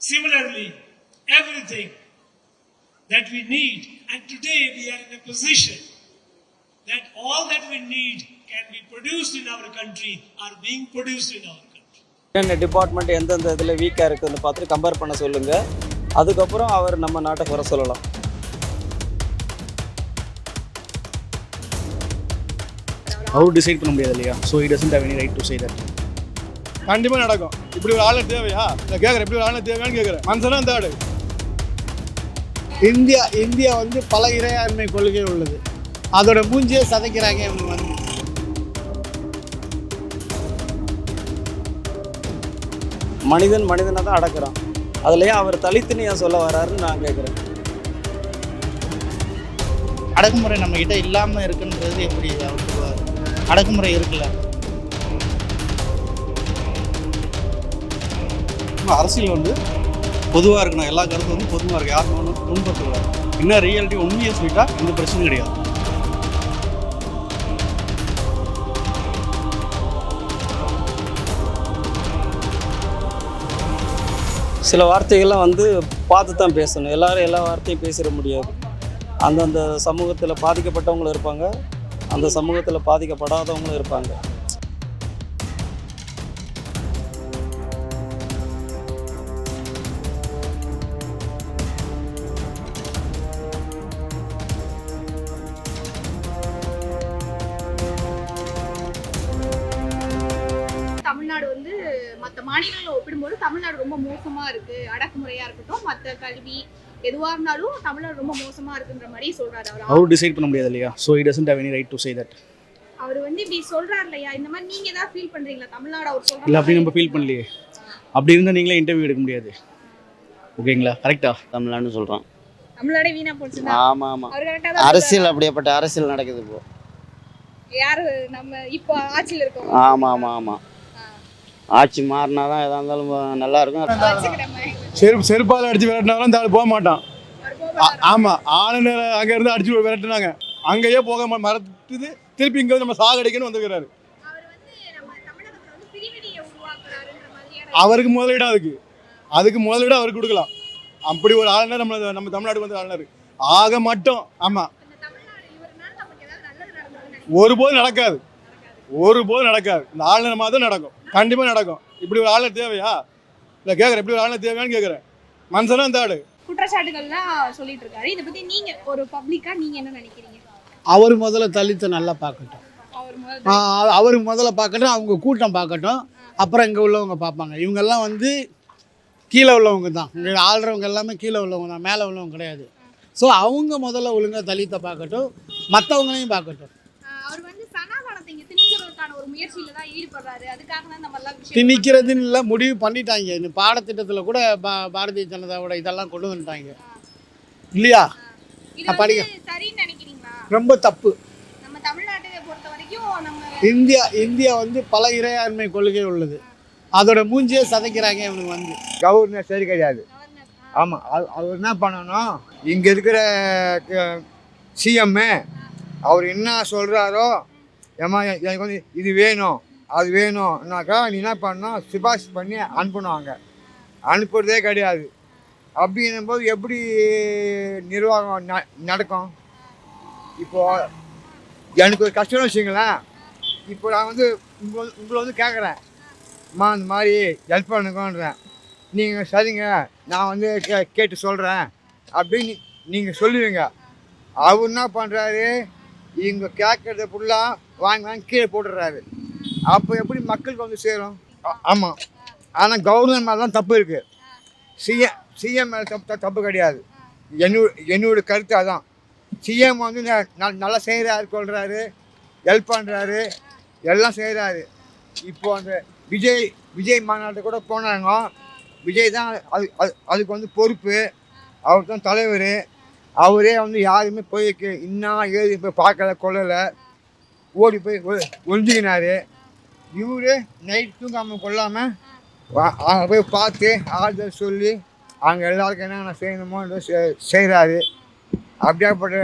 Similarly, everything that we need, and today we are in a position that all that we need can be produced in our country are being produced in our country. என்னென்ன department எந்தெந்த இதில் வீக்காக இருக்குதுன்னு பார்த்துட்டு compare பண்ண சொல்லுங்கள் அதுக்கப்புறம் அவர் நம்ம நாட்டை குறை சொல்லலாம் அவர் டிசைட் பண்ண முடியாது இல்லையா so it doesn't have any right to say that கண்டிப்பாக நடக்கும். இப்படி ஒரு ஆளு தேவையா? இல்லை கேட்குறேன் இப்படி ஒரு ஆளு தேவையான்னு கேட்குறேன் மனுஷனா இந்த ஆடு இந்தியா இந்தியா வந்து பல இறையாண்மை கொள்கை உள்ளது. அதோட மூஞ்சியே சதைக்கிறாங்க இவங்க வந்து. மனிதன் மனிதனை தான் அடக்குறான். அதுலயே அவர் தலித்துன்னு ஏன் சொல்ல வராருன்னு நான் கேட்குறேன் அடக்குமுறை நம்ம கிட்ட இல்லாமல் இருக்குன்றது எப்படி அவர் சொல்லுவார்? அடக்குமுறை இருக்குல்ல. அரசியல் வந்து பொதுவாக இருக்கணும். எல்லா கருத்தும் வந்து பொதுவாக இருக்கு. யாருக்கும் ஒன்றும் துன்பப்படுறாரு என்ன ரியாலிட்டி உண்மையை சொல்லிட்டா எந்த பிரச்சனையும் கிடையாது. சில வார்த்தைகள்லாம் வந்து பார்த்து தான் பேசணும். எல்லாரும் எல்லா வார்த்தையும் பேசிட முடியாது. அந்தந்த சமூகத்தில் பாதிக்கப்பட்டவங்களும் இருப்பாங்க. அந்த சமூகத்தில் பாதிக்கப்படாதவங்களும் இருப்பாங்க. தமிழ்நாடு வந்து மற்ற மாநிலங்களை ஒப்பிடும்போது தமிழ்நாடு ரொம்ப மோசமா இருக்கு அடக்குமுறையா இருக்கட்டும் மற்ற கல்வி எதுவா இருந்தாலும் தமிழ்நாடு ரொம்ப மோசமா இருக்குன்ற மாதிரி சொல்றாரு அவர். அவர் டிசைட் பண்ண முடியாது இல்லையா? So it doesn't have any right to say that அவர் வந்து இப்படி சொல்றாரு இல்லையா? இந்த மாதிரி நீங்க ஏதாவது ஃபீல் பண்றீங்களா? தமிழ்நாடு அவர் சொல்ற இல்லை அப்படி நம்ம ஃபீல் பண்ணலையே. அப்படி இருந்தால் நீங்களே இன்டர்வியூ எடுக்க முடியாது. ஓகேங்களா கரெக்டா தமிழ்நாடுன்னு சொல்கிறோம் தமிழ்நாடே வீணா போச்சுன்னா? ஆமாம் ஆமாம் அவர் கரெக்டா தான் அரசியல் அப்படியேப்பட்ட அரசியல் நடக்குது இப்போ. யாரு நம்ம இப்போ ஆட்சியில் இருக்கோம் ஆமாம் ஆமாம் ஆமாம் ஆட்சி மாறினா தான் எதாக இருந்தாலும் நல்லா இருக்கும் செருப்பு செருப்பால் அடிச்சு விரட்டினாலும் இந்த ஆள் போக மாட்டான். ஆமாம் ஆளுநர் அங்கே இருந்து அடிச்சு விரட்டுனாங்க. அங்கேயே போக மறத்துது. திருப்பி இங்கே வந்து நம்ம சாகடிக்கணும் வந்துக்கிறாரு அவருக்கு முதலீடா அதுக்கு. அதுக்கு முதலீடு அவருக்கு கொடுக்கலாம். அப்படி ஒரு ஆளுநர் நம்ம நம்ம தமிழ்நாடு வந்து ஆளுநர். ஆக மட்டும் ஆமாம் ஒருபோதும் நடக்காது. ஒருபோதும் நடக்காது. இந்த ஆளுநர் மாதிரி நடக்கும். கண்டிப்பாக நடக்கும். இப்படி ஒரு ஆளுநர் தேவையா? இல்லை கேட்குறேன் இப்படி ஒரு ஆளுநர் தேவையான்னு கேட்குறேன் மனுஷனா இந்த ஆடு. குற்றச்சாட்டுகள்லாம் சொல்லிட்டு இருக்காரு. இதை பத்தி நீங்க ஒரு பப்ளிக்கா நீங்க என்ன நினைக்கிறீங்க? அவர் முதல்ல தலித்தை நல்லா பார்க்கட்டும். அவர் முதல்ல ஆ, அவர் முதல்ல பார்க்கட்டும் அவங்க கூட்டம் பார்க்கட்டும். அப்புறம் இங்கே உள்ளவங்க பார்ப்பாங்க. இவங்கெல்லாம் வந்து கீழே உள்ளவங்க தான். இங்கே ஆள்றவங்க எல்லாமே கீழே உள்ளவங்க தான். மேலே உள்ளவங்க கிடையாது. ஸோ அவங்க முதல்ல ஒழுங்கா தலித்தை பார்க்கட்டும். மற்றவங்களையும் பார்க்கட்டும் ஆஹ் அவர் வந்து சனாதனத்தை இங்க திணிக்கிறதுக்கான ஒரு முயற்சியில தான் ஈடுபடுறாரு. அதுக்காக தான் நம்ம எல்லாம் விஷயம் திணிக்கிறதுன்னு இல்லை முடிவு பண்ணிட்டாங்க. இந்த பாடத்திட்டத்தில் கூட பா பாரதிய ஜனதாவோட இதெல்லாம் கொண்டு வந்துட்டாங்க. இல்லையா. சரின்னு நினைக்கிறீங்களா? ரொம்ப தப்பு. நம்ம தமிழ்நாட்டை பொறுத்த வரைக்கும் நம்ம இந்தியா இந்தியா வந்து பல இறையாண்மை கொள்கை உள்ளது. அதோட மூஞ்சியே சதைக்கிறாங்க இவனுக்கு வந்து. கவர்னர் சரி கிடையாது. கவர்னர் ஆமாம் அவர் என்ன பண்ணணும்? இங்கே இருக்கிற சிஎம்மு அவர் என்ன சொல்கிறாரோ ஏமா எனக்கு வந்து இது வேணும் அது வேணும்னாக்கா நீ என்ன பண்ணணும் சிபாரிசு பண்ணி அனுப்பணுவாங்க. அனுப்புறதே கிடையாது. அப்படின்னும் போது எப்படி நிர்வாகம் ந நடக்கும்? இப்போ எனக்கு ஒரு கஷ்டம்னு வச்சுங்களேன் இப்போ நான் வந்து உங்களை உங்களை வந்து கேட்குறேன். அம்மா இந்த மாதிரி ஹெல்ப் பண்ணுங்கன்றேன். நீங்கள் சரிங்க நான் வந்து கே கேட்டு சொல்கிறேன் அப்படின்னு நீங்கள் சொல்லுவீங்க. அவர் என்ன பண்ணுறாரு இவங்க கேட்குறது ஃபுல்லாக வாங்கி வாங்கி கீழே போட்டுடுறாரு. அப்போ எப்படி மக்களுக்கு வந்து சேரும்? ஆமாம் ஆனால் கவர்மெண்ட் மேலே தான் தப்பு இருக்குது சிஎம் சிஎம் மேலே தப்பு தப்பு கிடையாது. என்னோட என்னோட கருத்து அதான். சிஎம் வந்து ந- ந- நல்லா செய்கிறாரு சொல்கிறாரு ஹெல்ப் பண்ணுறாரு எல்லாம் செய்கிறாரு இப்போ அந்த விஜய் விஜய் மாநாட்டை கூட போனாங்க. விஜய் தான் அது அது அதுக்கு வந்து பொறுப்பு. அவர் தான் தலைவர். அவரே வந்து யாருமே போய் இன்னா இன்னும் ஏது போய் பார்க்கல கொள்ளலை ஓடி போய் ஒ- ஒளிஞ்சுக்கினாரு. இவரு நைட் தூங்காமல் கொள்ளாமல் அங்கே போய் பார்த்து ஆறுதல் சொல்லி அங்கே எல்லாருக்கும் என்னென்ன செய்யணுமோ செய்கிறாரு அப்படியாப்பட்ட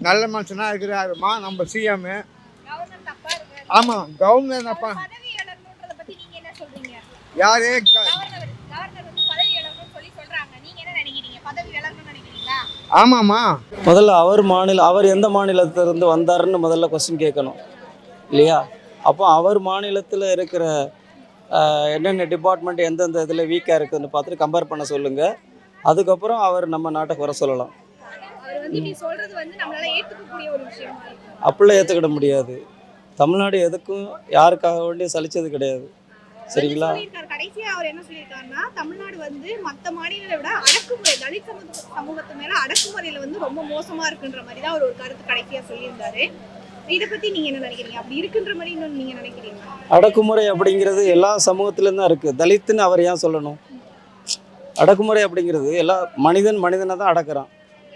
நல்ல மனுஷனாக இருக்கிறாருமா நம்ம சிஎம்மு கவர்னர் தப்பா இருக்காரு ஆமாம் கவர்மெண்ட் அப்பா பதவி இழக்கணுன்றத பத்தி நீங்க என்ன சொல்றீங்க யாரு க- கவர்னர் கவர்னர் வந்து பதவி இழக்கணும்னு சொல்லி ஆமாம்மா. முதல்ல அவர் மாநில அவர் எந்த மாநிலத்திலிருந்து வந்தாருன்னு முதல்ல கொஸ்டின் கேட்கணும். இல்லையா? அப்போ அவர் மாநிலத்தில் இருக்கிற என்னென்ன டிபார்ட்மெண்ட் எந்தெந்த இதில் வீக்காக இருக்குதுன்னு பார்த்துட்டு கம்பேர் பண்ண சொல்லுங்கள் அதுக்கப்புறம் அவர் நம்ம நாட்டுக்கு வர சொல்லலாம். அவர் வந்து இப்படி சொல்றது வந்து நம்மளால ஏத்துக்கக்கூடிய ஒரு விஷயமா. இருக்கு அப்படிலாம் ஏற்றுக்கிட முடியாது. தமிழ்நாடு எதுக்கும் யாருக்காக வேண்டிய சலிச்சது கிடையாது. சரிங்களா? கடைசியா அவர் என்ன சொல்லியிருக்காருன்னா தமிழ்நாடு வந்து மத்த மாநிலங்களை விட அடக்குமுறை தலித் சமூக சமூகத்து மேல அடக்குமுறையில வந்து ரொம்ப மோசமா இருக்குன்ற மாதிரி தான் அவர் ஒரு கருத்து கடைசியா சொல்லியிருந்தாரு. இத பத்தி நீங்க என்ன நினைக்கிறீங்க? அப்படி இருக்குன்ற மாதிரி நீங்க நினைக்கிறீங்களா? அடக்குமுறை அப்படிங்கிறது எல்லா சமூகத்திலும் தான் இருக்குது தலித்துன்னு அவர் ஏன் சொல்லணும்? அடக்குமுறை அப்படிங்கிறது எல்லா மனிதன் மனிதனை தான் அடக்குறான்.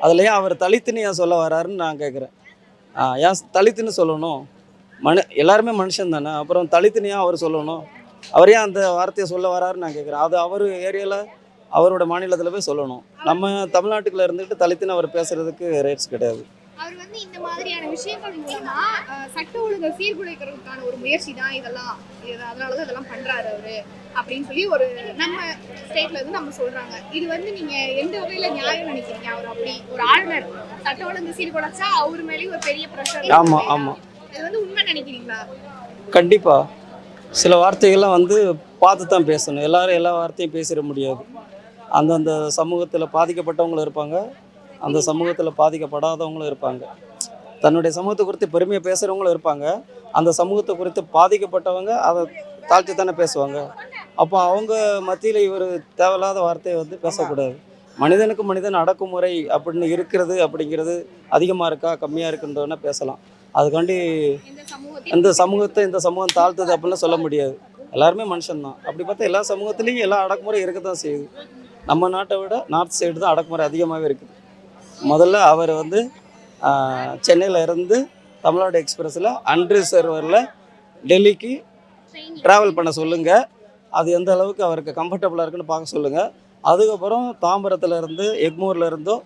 அதில் ஏன் அவர் தலித்துன்னு ஏன் சொல்ல வராருன்னு நான் கேட்குறேன் ஏன் தலித்துன்னு சொல்லணும்? மனு எல்லாருமே மனுஷன் தானே. அப்புறம் தலித்துன்னு ஏன் அவர் சொல்லணும்? அவர் அந்த வார்த்தையை சொல்ல வராருன்னு நான் கேட்குறேன் அது அவர் ஏரியாவில் அவரோட மாநிலத்தில் போய் சொல்லணும். நம்ம தமிழ்நாட்டுக்குள்ள இருந்துட்டு தலித்துன்னு அவர் பேசுகிறதுக்கு ரைட்ஸ் கிடையாது. அவர் வந்து இந்த மாதிரியான விஷயங்கள் மூலமா சட்ட ஒழுங்கை சீர்குலைக்கிறதுக்கான ஒரு முயற்சி தான் இதெல்லாம். இது அதனாலதான் இதெல்லாம் பண்றாரு அவரு. அப்படின்னு சொல்லி ஒரு நம்ம ஸ்டேட்ல இருந்து நம்ம சொல்றாங்க. இது வந்து நீங்க எந்த வகையில நியாயம் நினைக்கிறீங்க? அவர் அப்படி ஒரு ஆளுநர் சட்ட ஒழுங்கு சீர்குலைச்சா அவர் மேலேயும் ஒரு பெரிய ப்ரெஷர் ஆமா, ஆமா. இது வந்து உண்மை நினைக்கிறீங்களா? கண்டிப்பாக சில வார்த்தைகள்லாம் வந்து பார்த்து தான் பேசணும். எல்லாரும் எல்லா வார்த்தையும் பேசிட முடியாது. அந்தந்த சமூகத்தில் பாதிக்கப்பட்டவங்களும் இருப்பாங்க. அந்த சமூகத்தில் பாதிக்கப்படாதவங்களும் இருப்பாங்க. தன்னுடைய சமூகத்தை குறித்து பெருமையாக பேசுகிறவங்களும் இருப்பாங்க. அந்த சமூகத்தை குறித்து பாதிக்கப்பட்டவங்க அதை தாழ்த்தி தானே பேசுவாங்க. அப்போ அவங்க மத்தியில் இவர் தேவையில்லாத வார்த்தையை வந்து பேசக்கூடாது. மனிதனுக்கு மனிதன் அடக்குமுறை அப்படின்னு இருக்கிறது அப்படிங்கிறது அதிகமாக இருக்கா கம்மியாக இருக்குன்றதுன்னா பேசலாம். அதுக்காண்டி இந்த சமூகத்தை இந்த சமூகம் தாழ்த்துது அப்படிலாம் சொல்ல முடியாது. எல்லாருமே மனுஷன்தான். அப்படி பார்த்தா எல்லா சமூகத்துலேயும் எல்லா அடக்குமுறை இருக்க தான் செய்யுது. நம்ம நாட்டை விட நார்த் சைடு தான் அடக்குமுறை அதிகமாகவே இருக்குது. முதல்ல அவர் வந்து சென்னையில் இருந்து தமிழ்நாடு எக்ஸ்பிரஸில் அன்ரிசர்வரில் டெல்லிக்கு ட்ராவல் பண்ண சொல்லுங்கள் அது எந்த அளவுக்கு அவருக்கு கம்ஃபர்டபுளாக இருக்குன்னு பார்க்க சொல்லுங்கள் அதுக்கப்புறம் தாம்பரத்துலேருந்து எக்மூர்ல இருந்தோ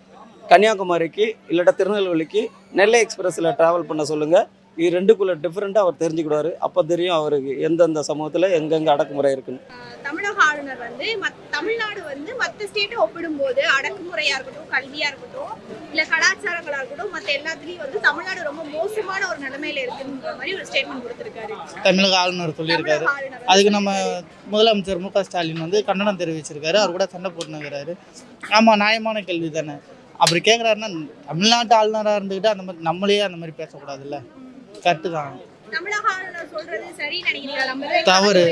கன்னியாகுமரிக்கு இல்லாட்டா திருநெல்வேலிக்கு நெல்லை எக்ஸ்பிரஸில் ட்ராவல் பண்ண சொல்லுங்கள் இது ரெண்டுக்குள்ளே டிஃப்ரெண்ட்டாக அவர் தெரிஞ்சுக்கிடுவார். அப்போ தெரியும் அவருக்கு எந்தெந்த சமூகத்தில் எங்கெங்கே அடக்குமுறை இருக்குன்னு. தமிழக ஆளுநர் வந்து தமிழ்நாடு வந்து மற்ற ஸ்டேட்டை ஒப்பிடும்போது அடக்குமுறையா இருக்கட்டும் கல்வியா இருக்கட்டும் இல்ல கலாச்சாரங்களா இருக்கட்டும் மற்ற எல்லாத்துலயும் வந்து தமிழ்நாடு ரொம்ப மோசமான ஒரு நிலைமையில இருக்குன்ற மாதிரி ஒரு ஸ்டேட்மெண்ட் கொடுத்திருக்காரு. தமிழக ஆளுநர் சொல்லியிருக்காரு. அதுக்கு நம்ம முதலமைச்சர் மு க ஸ்டாலின் வந்து கண்டனம் தெரிவிச்சிருக்காரு. அவர் கூட சண்டை போட்டுனுங்கிறாரு. ஆமாம் நியாயமான கேள்வி தானே அப்படி கேட்குறாருன்னா தமிழ்நாட்டு ஆளுநராக இருந்துக்கிட்டு அந்த மாதிரி நம்மளே அந்த மாதிரி பேசக்கூடாதுல்ல? கரெக்டு தான். தவறு.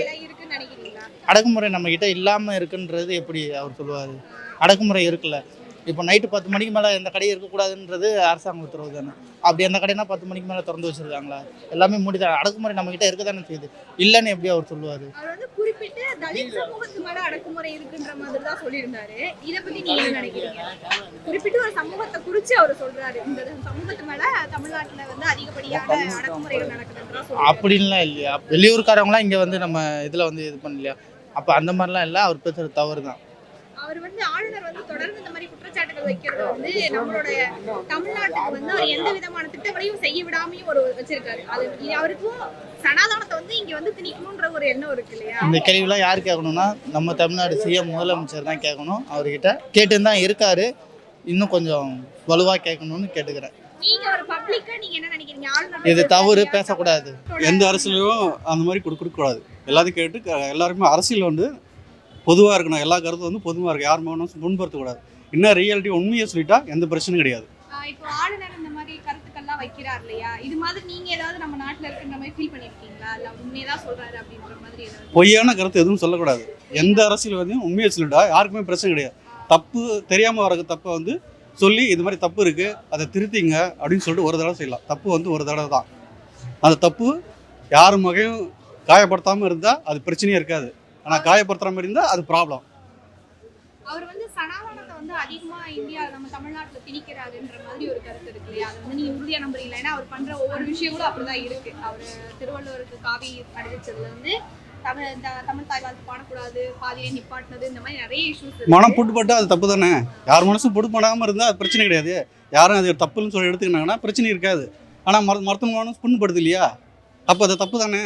அடக்குமுறை நம்மக்கிட்ட இல்லாமல் இருக்குன்றது எப்படி அவர் சொல்லுவார்? அடக்குமுறை இருக்குல்ல. இப்போ நைட்டு பத்து மணிக்கு மேலே எந்த கடையும் இருக்கக்கூடாதுன்றது அரசாங்க உத்தரவு தானே. அப்படி எந்த கடைனா பத்து மணிக்கு மேலே திறந்து வச்சுருக்காங்களா? எல்லாமே மூடி தான் அடக்குமுறை நம்மக்கிட்ட இருக்க தானே செய்யுது. இல்லைன்னு எப்படி அவர் சொல்லுவார்? அப்படின்லாம் இல்லையா? வெளியூர்காரவங்களாம் இங்கே வந்து நம்ம இதில் வந்து இது பண்ணலையா? அப்போ அந்த மாதிரிலாம் இல்லை அவர் பேசுகிறது தவறு தான் அவர் வந்து ஆளுநர் வந்து தொடர்ந்து இந்த மாதிரி குற்றச்சாட்டுகள் வைக்கிறது வந்து நம்மளுடைய தமிழ்நாட்டுக்கு வந்து அவர் எந்த விதமான திட்டங்களையும் செய்ய விடாமையும் ஒரு வச்சிருக்காரு. அது அவருக்கும் சனாதனத்தை வந்து இங்க வந்து திணிக்கணும்ன்ற ஒரு எண்ணம் இருக்கு இல்லையா? இந்த கேள்விலாம் யார் கேட்கணும்னா நம்ம தமிழ்நாடு சிஎம் முதலமைச்சர் தான் கேட்கணும். அவர்கிட்ட கேட்டுன்னு தான் இருக்காரு. இன்னும் கொஞ்சம் வலுவாக கேட்கணும்னு கேட்டுக்கிறேன். நீங்க ஒரு பப்ளிக்கா நீங்க என்ன நினைக்கிறீங்க? ஆளுநர் இது தவறு பேசக்கூடாது. எந்த அரசியலையும் அந்த மாதிரி கொடுக்க கொடுக்கக்கூடாது. எல்லாத்தையும் கேட்டு க- எல்லாருமே அரசியல் வந்து பொதுவாக இருக்கணும். எல்லா கருத்தும் வந்து பொதுவாக இருக்கும் யாருமே ஒன்றும் முன்படுத்தக்கூடாது இன்னும் ரியாலிட்டி உண்மையை சொல்லிட்டா எந்த பிரச்சனையும் கிடையாது. இப்போ ஆளுநர் இந்த மாதிரி கருத்துக்கள்லாம் வைக்கிறார் இல்லையா? இது மாதிரி நீங்க ஏதாவது நம்ம நாட்டுல இருக்குன்ற மாதிரி ஃபீல் பண்ணிருக்கீங்களா? இல்ல உண்மையதான் சொல்றாரு அப்படின்ற மாதிரி பொய்யான கருத்து எதுவும் சொல்லக்கூடாது. எந்த அரசியல்வாதியும் உண்மையை சொல்லிட்டா யாருக்குமே பிரச்சனை கிடையாது. தப்பு தெரியாமல் வர தப்பை வந்து சொல்லி இது மாதிரி தப்பு இருக்குது அதை திருத்திங்க அப்படின்னு சொல்லிட்டு ஒரு தடவை செய்யலாம். தப்பு வந்து ஒரு தடவை தான். அந்த தப்பு யார் மகையும் காயப்படுத்தாமல் இருந்தால் அது பிரச்சனையே இருக்காது. ஆனால் காயப்படுத்துகிற மாதிரி இருந்தால் அது ப்ராப்ளம் அவர் வந்து சனாதனத்தை வந்து அதிகமா இந்தியா நம்ம தமிழ்நாட்டுல திணிக்கிறாருன்ற மாதிரி ஒரு கருத்து இருக்கு இல்லையா? அது வந்து நீங்க உறுதியா நம்புறீங்களா? ஏன்னா அவர் பண்ற ஒவ்வொரு விஷயங்களும் அப்படிதான் இருக்கு. அவர் திருவள்ளுவருக்கு காவி அணிவிச்சதுல இருந்து தமிழ் தமிழ் தாய் வாழ்த்து பாடக்கூடாது பாதியிலே நிப்பாட்டினது இந்த மாதிரி நிறைய இஷ்யூஸ் மனம் புட்டுப்பட்டா அது தப்பு தானே? யார் மனசும் புட்டு பண்ணாமல் இருந்தால் அது பிரச்சனை கிடையாது. யாரும் அது தப்புன்னு சொல்லி எடுத்துக்கினாங்கன்னா பிரச்சனை இருக்காது. ஆனால் மர மருத்துவ மனம் புண்படுது இல்லையா? அப்போ அது தப்பு தானே?